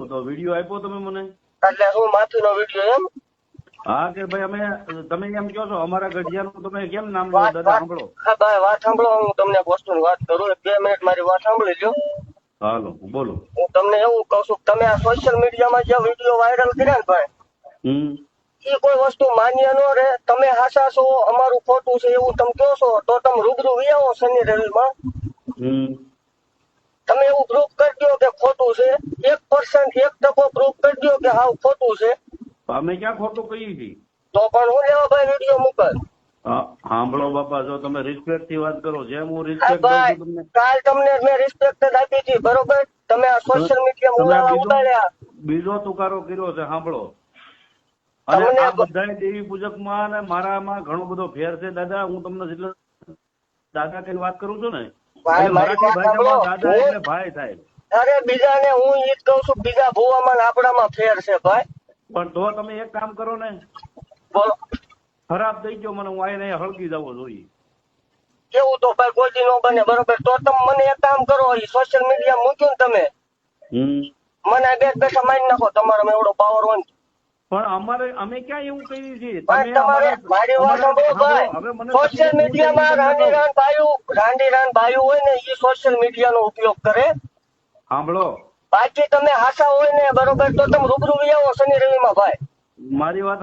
તો વીડિયો આપ્યો તમે મને? એટલે હું માફીનો વીડિયો એમ? હા કે ભાઈ અમે તમે એમ કહો છો અમારા ગઢિયાનું તમે કેમ નામ લો દાદા સાંભળો? હા ભાઈ વાત સાંભળો હું તમને વસ્તુ વસ્તુની વાત કરું બે મિનિટ મારી વાત સાંભળી લો હાલો બોલો. હું તમને એવું કહું છું કે તમે આ સોશિયલ મીડિયામાં જે વીડિયો વાયરલ કર્યા ને ભાઈ હમ. એ કોઈ વસ્તુ માન્ય ન રહે. તમે હાસા છો અમારું ખોટું છે એવું તમે કહો છો તો તમે રૂબરૂ વિયાવો શનિ રવિમાં. હમ. એવું પ્રૂફ કરી દો કે ખોટું છે. એક પર્સન્ટ એક ટકો પ્રૂફ કરી દો કે હાવ ખોટું છે. અમે ક્યાં ખોટું કહ્યું છે તો પણ હું લેવા ભાઈ વીડિયો મૂકલ સાંભળો બાપા જો તમે રિસ્પેક્ટથી વાત કરો જેમ હું રિસ્પેક્ટ દઉં તમને કાલ તમને મેં રિસ્પેક્ટ જ આપી હતી બરોબર? તમે આ સોશિયલ મીડિયા મુલાવા બીજો- ઉડાડ્યા. બીજો તુકારો કર્યો છે સાંભળો અને આ બધા દેવી પૂજકમાં અને મારામાં ઘણો બધો ફેર છે દાદા હું તમને જેટલો દાદા કઈ વાત કરું છું ને ભાઈ, થાય અરે બીજાને હું ઈ જ કહું છું બીજા ભૂવામાં આપણામાં ફેર છે ભાઈ. પણ તો તમે એક કામ કરો ને. બોલો. ખરાબ થઈ ગયો મને હું આઈને હળગી જવો જોઈએ કેવું તો ભાઈ કોઈ નો બને. બરોબર તો તમે મને એક કામ કરો સોશિયલ મીડિયા મૂક્યું ને તમે. મને આ બેઠ મારી નાખો. તમારો એવડો પાવર હોય. પણ અમારે અમે ક્યાં એવું કરીએ છીએ સોશિયલ મીડિયામાં રાંડી રાન ભાઈઓ રાંડી રાન ભાઈઓ હોય ને એ સોશિયલ મીડિયાનો ઉપયોગ કરે. સાંભળો. બાકી તમે હાસા હોય ને બરોબર તો તમે રૂબરૂ આવો શનિ રવિમાં ભાઈ. મારી વાત